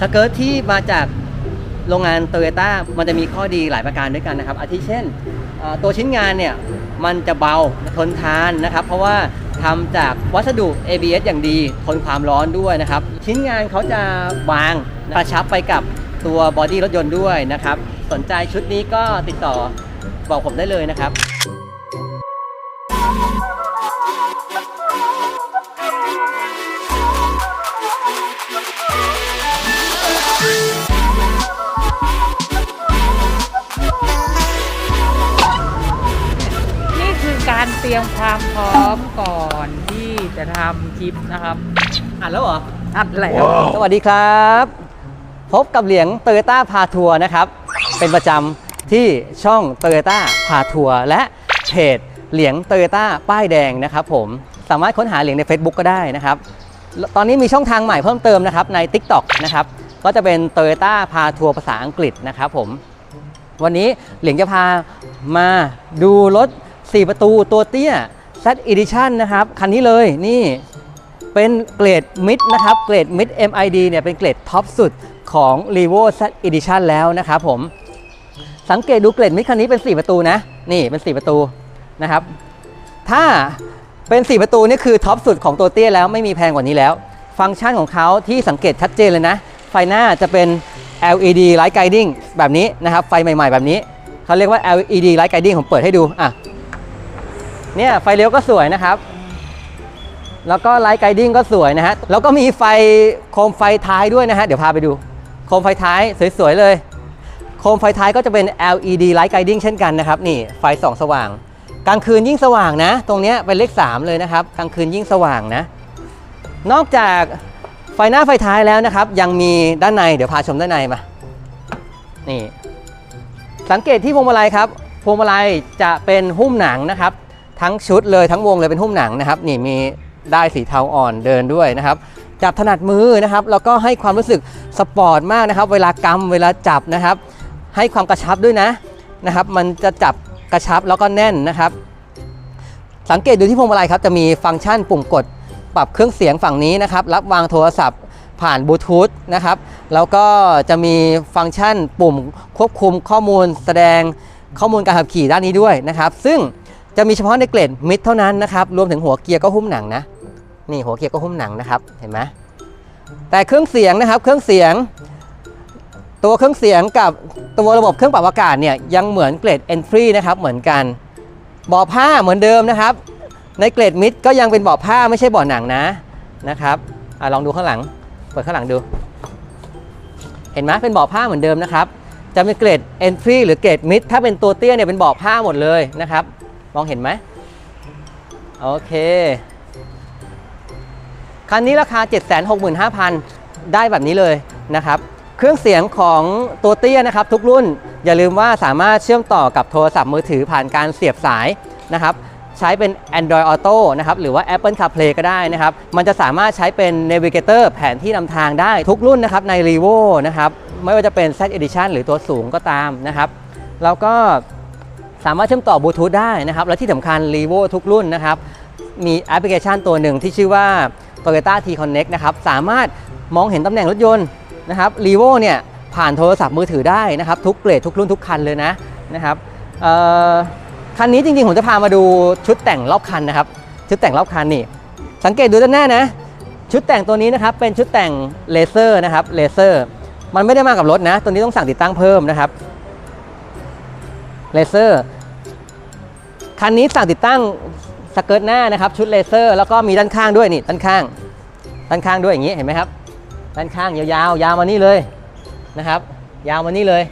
สเกิร์ตที่มาจากโรงงานโตโยต้ามันจะมีข้อดีหลายประการด้วยกันนะครับอาทิเช่นตัวชิ้นงานเนี่ยมันจะเบาทนทานนะครับ เพราะว่าทำจากวัสดุ ABS อย่างดี ทนความร้อนด้วยนะครับ ชิ้นงานเขาจะบางกระชับไปกับตัวบอดี้รถยนต์ด้วยนะครับ สนใจชุดนี้ก็ติดต่อบอกผมได้เลยนะครับ เตรียมความพร้อมก่อนที่จะทำคลิปนะครับอ่านแล้วเหรออัดแล้ว สวัสดีครับ พบกับเหลียงโตโยต้าพาทัวร์นะครับ เป็นประจำที่ช่องโตโยต้าพาทัวร์และเพจเหลียงโตโยต้าป้ายแดงนะครับผมสามารถค้นหาเหลียงใน Facebook ก็ได้นะครับ ตอนนี้มีช่องทางใหม่เพิ่มเติมนะครับใน TikTok นะครับก็จะเป็นโตโยต้าพาทัวร์ภาษาอังกฤษนะครับผมวันนี้เหลียงจะพามาดูรถ 4 ประตูตัวเตี้ย Z Edition นะครับ คันนี้เลยนี่เป็นเกรดมิดนะครับ เกรดมิด MID เนี่ยเป็นเกรดท็อปสุดของ r e v o Z Edition แล้วนะครับผม สังเกตดูเกรดมิดคันนี้เป็น 4 ประตูนะ นี่เป็น 4 ประตูนะครับ ถ้าเป็น 4 ประตูนี่คือท็อปสุดของตัวเตี้ยแล้วไม่มีแพงกว่านี้แล้ว ฟังก์ชันของเขาที่สังเกตชัดเจนเลยนะ ไฟหน้าจะเป็น LED Light Guiding แบบนี้นะครับ ไฟใหม่ ๆ แบบนี้ เขาเรียกว่า LED Light Guiding ผมเปิดให้ดู อะ เนี่ยไฟเลี้ยวก็สวยนะครับ แล้วก็ไลท์ไกดิ้งก็สวยนะฮะ แล้วก็มีไฟโคมไฟท้ายด้วยนะฮะ เดี๋ยวพาไปดู โคมไฟท้ายสวยๆเลย โคมไฟท้ายก็จะเป็น LED Light Guiding เช่นกันนะครับ นี่ไฟส่องสว่าง กลางคืนยิ่งสว่างนะ ตรงเนี้ยเป็นเลข 3 เลยนะครับ กลางคืนยิ่งสว่างนะ นอกจากไฟหน้าไฟท้ายแล้วนะครับ ยังมีด้านใน เดี๋ยวพาชมด้านในมา นี่ สังเกตที่พวงมาลัยครับ พวงมาลัยจะเป็นหุ้มหนังนะครับ ทั้งชุดเลยทั้งวงเลยเป็นหุ้มหนังนะครับนี่มีได้สีเทาอ่อนเดินด้วยนะครับจับถนัดมือนะครับแล้วก็ให้ความรู้สึกสปอร์ตมากนะครับ เวลากำเวลาจับนะครับ ให้ความกระชับด้วยนะนะครับ มันจะจับกระชับแล้วก็แน่นนะครับ สังเกตดูที่พวงมาลัยครับจะมีฟังก์ชันปุ่มกดปรับเครื่องเสียงฝั่งนี้นะครับ รับวางโทรศัพท์ผ่านบลูทูธนะครับแล้วก็จะมีฟังก์ชันปุ่มควบคุมข้อมูลแสดงข้อมูลการขับขี่ด้านนี้ด้วยนะครับ ซึ่ง จะมีเฉพาะในเกรดมิดเท่านั้นนะครับ รวมถึงหัวเกียร์ก็หุ้มหนังนะ นี่หัวเกียร์ก็หุ้มหนังนะครับ เห็นไหมแต่เครื่องเสียงนะครับ เครื่องเสียง ตัวเครื่องเสียงกับตัวระบบเครื่องปรับอากาศเนี่ยยังเหมือนเกรด Entry นะครับ เหมือนกันเบาะผ้าเหมือนเดิมนะครับ ในเกรดมิดก็ยังเป็นเบาะผ้าไม่ใช่เบาะหนังนะนะครับอลองดูข้างหลัง เปิดข้างหลังดู เห็นไหมเป็นเบาะผ้าเหมือนเดิมนะครับ จะเป็นเกรด Entry หรือเกรด Mid ถ้าเป็นตัวเตี้ยเนี่ยเป็นเบาะผ้าหมดเลยนะครับ มองเห็นไหมโอเค คันนี้ราคา 765,000 ได้แบบนี้เลยนะครับ เครื่องเสียงของตัวเตี้ยนะครับ ทุกรุ่นอย่าลืมว่าสามารถเชื่อมต่อกับโทรศัพท์มือถือผ่านการเสียบสายนะครับใช้เป็น Android Auto นะครับหรือว่า Apple CarPlay ก็ได้นะครับ มันจะสามารถใช้เป็น Navigator แผนที่นำทางได้ทุกรุ่นนะครับใน r e v o นะครับ ไม่ว่าจะเป็น Z Edition หรือตัวสูงก็ตามนะครับ แล้วก็ สามารถเชื่อมต่อบลูทูธได้นะครับ และที่สำคัญ r e v o ทุกรุ่นนะครับ มีแอปพลิเคชันตัวหนึ่งที่ชื่อว่า Toyota T Connect นะครับ สามารถมองเห็นตำแหน่งรถยนต์นะครับ r e v o เนี่ยผ่านโทรศัพท์มือถือได้นะครับ ทุกเกรดทุกรุ่นทุกคันเลยนะนะครับคันนี้จริงๆ ผมจะพามาดูชุดแต่งรอบคันนะครับ ชุดแต่งรอบคันนี่ สังเกตดูด้านหน้านะ ชุดแต่งตัวนี้นะครับเป็นชุดแต่งเลเซอร์นะครับเลเซอร์ มันไม่ได้มากับรถนะ ตัวนี้ต้องสั่งติดตั้งเพิ่มนะครับ เลเซอร์คันนี้สั่งติดตั้งสเกิร์ตหน้านะครับ ชุดเลเซอร์ แล้วก็มีด้านข้างด้วยนี่ด้านข้าง ด้านข้างด้วยอย่างนี้เห็นไหมครับ ด้านข้างยาวๆ ยาวมานี่เลยนะครับ ยาวมานี่เลย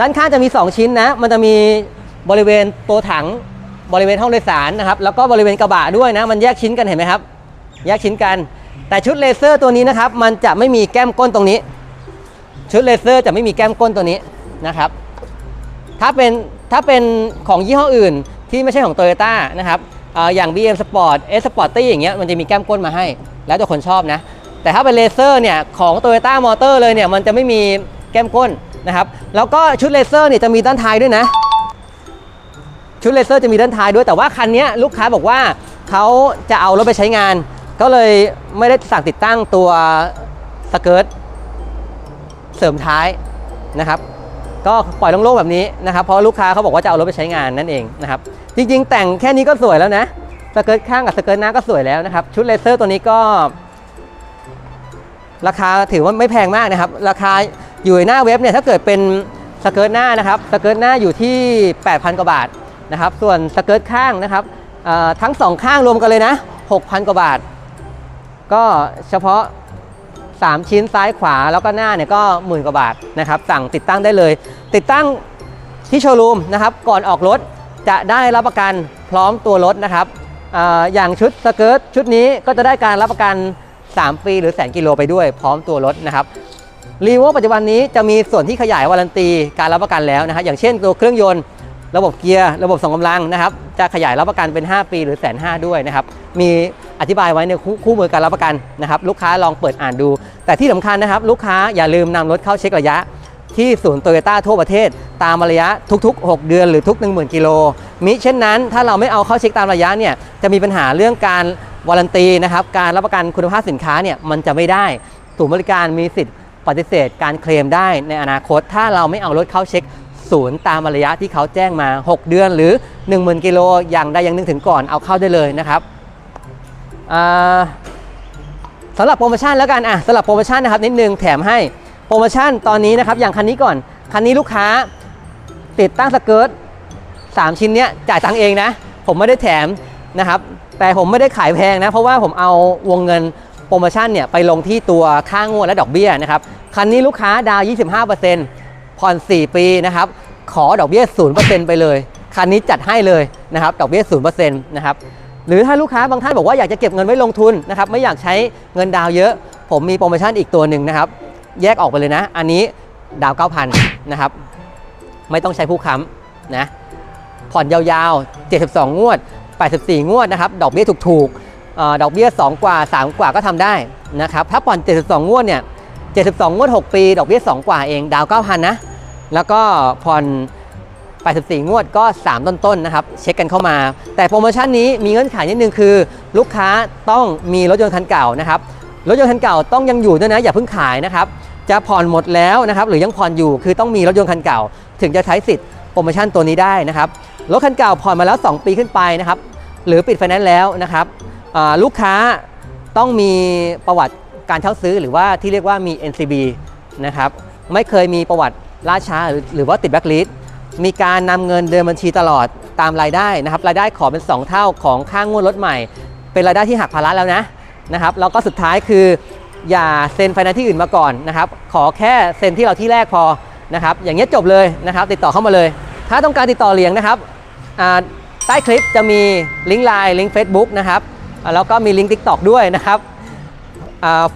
ด้านข้างจะมี 2 ชิ้นนะ มันจะมีบริเวณตัวถังบริเวณห้องโดยสารนะครับ แล้วก็บริเวณกระบะด้วยนะ มันแยกชิ้นกันเห็นไหมครับ แยกชิ้นกัน แต่ชุดเลเซอร์ตัวนี้นะครับ มันจะไม่มีแก้มก้นตรงนี้ ชุดเลเซอร์จะไม่มีแก้มก้นตัวนี้นะครับ ถ้าเป็นถ้าเป็นของยี่ห้ออื่นที่ไม่ใช่ของ Toyota นะครับอย่าง BM Sport S Sporty อย่างเงี้ยมันจะมีแก้มก้นมาให้ แล้วแต่คนชอบนะ แต่ถ้าเป็นเลเซอร์เนี่ยของ Toyota Motor เลยเนี่ยมันจะไม่มีแก้มก้นนะครับแล้วก็ชุดเลเซอร์เนี่ยจะมีด้านท้ายด้วยนะ ชุดเลเซอร์จะมีด้านท้ายด้วยแต่ว่าคันนี้ลูกค้าบอกว่าเขาจะเอารถไปใช้งาน ก็เลยไม่ได้สั่งติดตั้งตัวสเกิร์ตเสริมท้ายนะครับ ก็ปล่อยโล่งๆแบบนี้นะครับเพราะลูกค้าเขาบอกว่าจะเอารถไปใช้งานนั่นเองนะครับจริง ๆ แต่งแค่นี้ก็สวยแล้วนะสเกิร์ตข้างกับสเกิร์ตหน้าก็สวยแล้วนะครับชุดเลเซอร์ตัวนี้ก็ ราคาถือว่าไม่แพงมากนะครับ ราคาอยู่ในหน้าเว็บเนี่ยถ้าเกิดเป็นสเกิร์ตหน้านะครับสเกิร์ตหน้าอยู่ที่ 8,000 กว่าบาทนะครับส่วนสเกิร์ตข้างนะครับทั้งสองข้างรวมกันเลยนะ 6,000 กว่าบาท ก็เฉพาะ 3 ชิ้นซ้ายขวาแล้วก็หน้าเนี่ยก็หมื่นกว่าบาทนะครับสั่งติดตั้งได้เลย ติดตั้งที่โชว์รูมนะครับก่อนออกรถจะได้รับประกันพร้อมตัวรถนะครับออย่างชุดสเกิร์ตชุดนี้ก็จะได้การรับประกัน 3 ปีหรือแสนกิโลไปด้วย พร้อมตัวรถนะครับรีโวปัจจุบันนี้จะมีส่วนที่ขยายวารันตีการรับประกันแล้วนะครับอย่างเช่นตัวเครื่องยนต์ ระบบเกียร์ ระบบส่งกำลังนะครับจะขยายรับประกันเป็น 5 ปีหรือแสนห้าด้วยนะครับมี อธิบายไว้ในคู่มือการรับประกันนะครับลูกค้าลองเปิดอ่านดู แต่ที่สำคัญนะครับ ลูกค้าอย่าลืมนำรถเข้าเช็คระยะ ที่ศูนย์โตโยต้าทั่วประเทศ ตามระยะทุก ๆ 6 เดือนหรือทุก 10,000 กิโลมิเช่นนั้น ถ้าเราไม่เอาเข้าเช็คตามระยะเนี่ยจะมีปัญหาเรื่องการวารันตีนะครับการรับประกันคุณภาพสินค้าเนี่ยมันจะไม่ได้ศูนย์บริการมีสิทธิ์ปฏิเสธการเคลมได้ในอนาคต ถ้าเราไม่เอารถเข้าเช็คศูนย์ตามระยะที่เขาแจ้งมา 6 เดือนหรือ 10,000 กิโลอย่างใดอย่างหนึ่งถึงก่อนเอาเข้าได้เลยนะครับ สำหรับโปรโมชั่นแล้วกันอะสำหรับโปรโมชั่นนะครับนิดนึงแถมให้โปรโมชั่นตอนนี้นะครับอย่างคันนี้ก่อนคันนี้ลูกค้าติดตั้งสเกิร์ต3ชิ้นเนี้ยจ่ายตังเองนะ ผมไม่ได้แถมนะครับ แต่ผมไม่ได้ขายแพงนะ เพราะว่าผมเอาวงเงินโปรโมชั่นเนี่ยไปลงที่ตัวค่างวดและดอกเบี้ยนะครับ คันนี้ลูกค้าดาวน์25%ผ่อน 4 ปีนะครับ ขอดอกเบี้ย 0%ไปเลย คันนี้จัดให้เลยนะครับ ดอกเบี้ย 0%นะครับ หรือถ้าลูกค้าบางท่านบอกว่าอยากจะเก็บเงินไว้ลงทุนนะครับไม่อยากใช้เงินดาวเยอะ ผมมีโปรโมชั่นอีกตัวหนึ่งนะครับ แยกออกไปเลยนะ อันนี้ดาว 9,000 นะครับ ไม่ต้องใช้ผู้ค้ำนะผ่อนยาวๆ 72 งวด 84 งวดนะครับ ดอกเบี้ยถูกๆดอกเบี้ย 2 กว่า 3 กว่าก็ทำได้นะครับถ้าผ่อน 72 งวดเนี่ย 72 งวด 6 ปี ดอกเบี้ย 2 กว่าเองดาว 9,000 นะ แล้วก็ผ่อน 84 งวดก็ 3 ต้นๆนนะครับ เช็คกันเข้ามา แต่โปรโมชั่นนี้มีเงื่อนไขนิดนึงคือ ลูกค้าต้องมีรถยนต์คันเก่านะครับ รถยนต์คันเก่าต้องยังอยู่ด้วยนะ อย่าเพิ่งขายนะครับ จะผ่อนหมดแล้วนะครับ หรือยังผ่อนอยู่คือต้องมีรถยนต์คันเก่า ถึงจะใช้สิทธิ์โปรโมชั่นตัวนี้ได้นะครับ รถคันเก่าผ่อนมาแล้ว 2 ปีขึ้นไปนะครับ หรือปิดไฟแนนซ์แล้วนะครับลูกค้าต้องมีประวัติการเช่าซื้อหรือว่าที่เรียกว่ามี NCB นะครับ ไม่เคยมีประวัติล่าช้าหรือว่าติดแบล็คลิสต์ มีการนำเงินเดินบัญชีตลอดตามรายได้นะครับ รายได้ขอเป็น 2 เท่าของค่างวดรถใหม่ เป็นรายได้ที่หักภาระแล้วนะนะครับแล้วก็สุดท้ายคือ อย่าเซ็นไฟแนนซ์ที่อื่นมาก่อนนะครับ ขอแค่เซ็นที่เราที่แรกพอนะครับ อย่างเงี้ยจบเลยนะครับ ติดต่อเข้ามาเลย ถ้าต้องการติดต่อเหลียงนะครับใต้คลิปจะมีลิงก์ไลน์ลิงก์ Facebook นะครับแล้วก็มีลิงก์ TikTok ด้วยนะครับ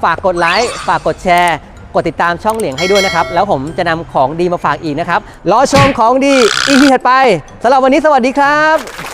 ฝากกดไลค์ฝากกดแชร์ ดติดตามช่องเหลียงให้ด้วยนะครับ แล้วผมจะนำของดีมาฝากอีกนะครับ รอชมของดีอีพีถัดไปสำหรับวันนี้สวัสดีครับ